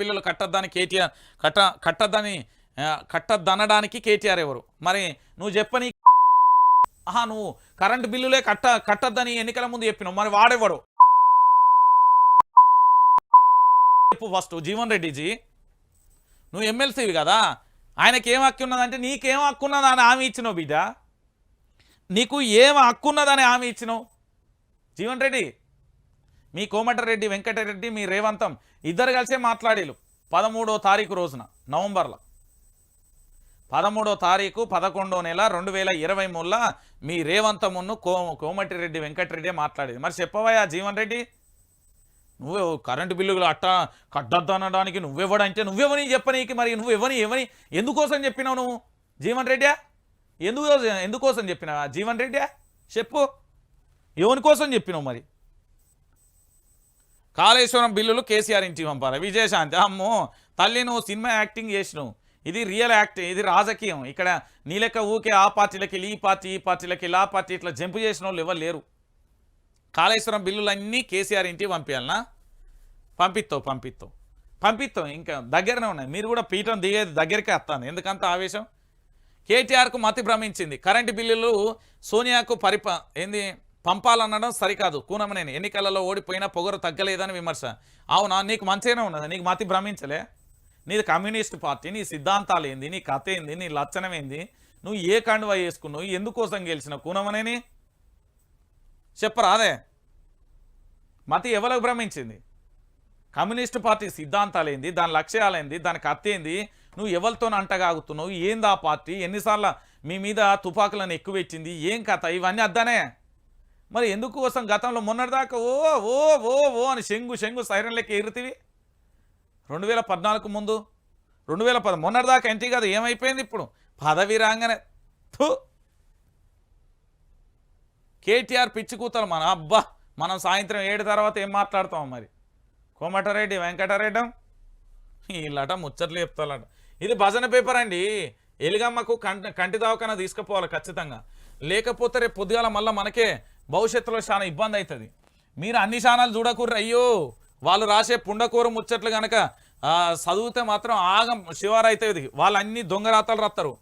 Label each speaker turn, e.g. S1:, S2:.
S1: బిల్లులు కట్టద్దని కేటీఆర్ కట్ట కట్టద్దని కట్టద్దనడానికి కేటీఆర్ ఎవరు? మరి నువ్వు చెప్పని ఆహా నువ్వు కరెంటు బిల్లులే కట్ట కట్టద్దని ఎన్నికల ముందు చెప్పినావు. మరి వాడెవడు? చెప్పు ఫస్ట్ జీవన్ రెడ్డిజీ నువ్వు ఎమ్మెల్సీవి కదా? ఆయనకి ఏం హక్కు ఉన్నదంటే నీకేం హక్కు ఉన్నదని హామీ ఇచ్చినావు బిడ్డ? నీకు ఏం హక్కు ఉన్నదని హామీ ఇచ్చినావు? జీవన్ రెడ్డి మీ కోమటిరెడ్డి వెంకటరెడ్డి మీ రేవంతం ఇద్దరు కలిసే మాట్లాడేలు. పదమూడో తారీఖు రోజున నవంబర్లో. పదమూడో తారీఖు పదకొండో నెల రెండు వేల ఇరవై మూడులో మీ రేవంతమును కో కోమటిరెడ్డి వెంకటరెడ్డి మాట్లాడేది. మరి చెప్పవయ్యా జీవన్ రెడ్డి? నువ్వే కరెంటు బిల్లులు అట్ట కట్టద్దు అనడానికి నువ్వెవడంటే నువ్వెవని చెప్పనీకి మరి నువ్వు ఎవని ఎందుకోసం చెప్పినావు నువ్వు జీవన్ రెడ్డియా ఎందుకు ఎందుకోసం చెప్పినావా? జీవన్ రెడ్డియా చెప్పు. ఎవని కోసం చెప్పినావు మరి? కాళేశ్వరం బిల్లులు కేసీఆర్ ఇంటికి పంపాలి. విజయశాంతి. అమ్మో తల్లి నువ్వు సినిమా యాక్టింగ్ చేసినావు. ఇది రియల్ యాక్టింగ్ ఇది రాజకీయం. ఇక్కడ నీ లెక్క ఊకే ఆ పార్టీలకి వెళ్ళి ఈ పార్టీ ఈ పార్టీలకి వెళ్ళి ఆ పార్టీ ఇట్లా జంపు చేసిన వాళ్ళు ఎవరు లేరు. కాళేశ్వరం బిల్లులన్నీ కేసీఆర్ ఇంటికి పంపించాలనా పంపిస్తావు పంపిస్తావు. పంపిస్తాం ఇంకా దగ్గరనే ఉన్నాయి. మీరు కూడా పీఠం దిగేది దగ్గరికే వస్తాను ఎందుకంత ఆవేశం? కేటీఆర్కు మతి భ్రమించింది. కరెంటు బిల్లులు సోనియాకు పరిప ఏంది? పంపాలనడం సరికాదు. కూనమనేని. ఎన్నికలలో ఓడిపోయినా పొగరు తగ్గలేదని విమర్శ. అవునా? నీకు మంచిగానే ఉన్నది? నీకు మతి భ్రమించలే? నీది కమ్యూనిస్ట్ పార్టీ నీ సిద్ధాంతాలు ఏంది? నీ కథ ఏంది? నీ లక్షణం ఏంది? నువ్వు ఏ కండువా వేసుకున్నావు? ఎందుకోసం గెలిచిన కూనమనేని? చెప్పరాదే. మతి ఎవరికి భ్రమించింది? కమ్యూనిస్ట్ పార్టీ సిద్ధాంతాలు ఏంది? దాని లక్ష్యాలు ఏంది? దాని కథ ఏంది? నువ్వు ఎవరితో అంటగాగుతున్నావు? ఏంది ఆ పార్టీ? ఎన్నిసార్లు మీ మీద తుపాకులను ఎక్కువ ఇచ్చింది ఏం కథ? ఇవన్నీ అద్దానే. మరి ఎందుకోసం గతంలో మొన్నటిదాకా ఓ ఓ ఓ ఓ అని శంగు శంగు సైరన్ లెక్క ఎగురుతీవి? రెండు వేల పద్నాలుగు ముందు రెండు వేల పద మొన్నటిదాకా ఎంటీ కాదు ఏమైపోయింది ఇప్పుడు? పదవి రాగానే థూ! కేటీఆర్ పిచ్చి కూతలు మన అబ్బా! మనం సాయంత్రం ఏడు తర్వాత ఏం మాట్లాడతాం మరి? కోమటారెడ్డి వెంకటరెడ్డం? వీళ్ళట ముచ్చట్లు చెప్తాలట ఇది భజన పేపర్ అండి. ఎలుగమ్మకు కంటి కంటి దవాఖాన తీసుకుపోవాలి ఖచ్చితంగా. లేకపోతే రేపు పొద్దుగాల మళ్ళీ మనకే భవిష్యత్తులో చాలా ఇబ్బంది అవుతుంది. మీరు అన్ని ఛానల్ చూడకూర్రు అయ్యో! వాళ్ళు రాసే పుండకూర ముచ్చట్లు కనుక చదివితే మాత్రం ఆగం శివారు అవుతుంది వాళ్ళు అన్ని దొంగ రాతలు రాస్తారు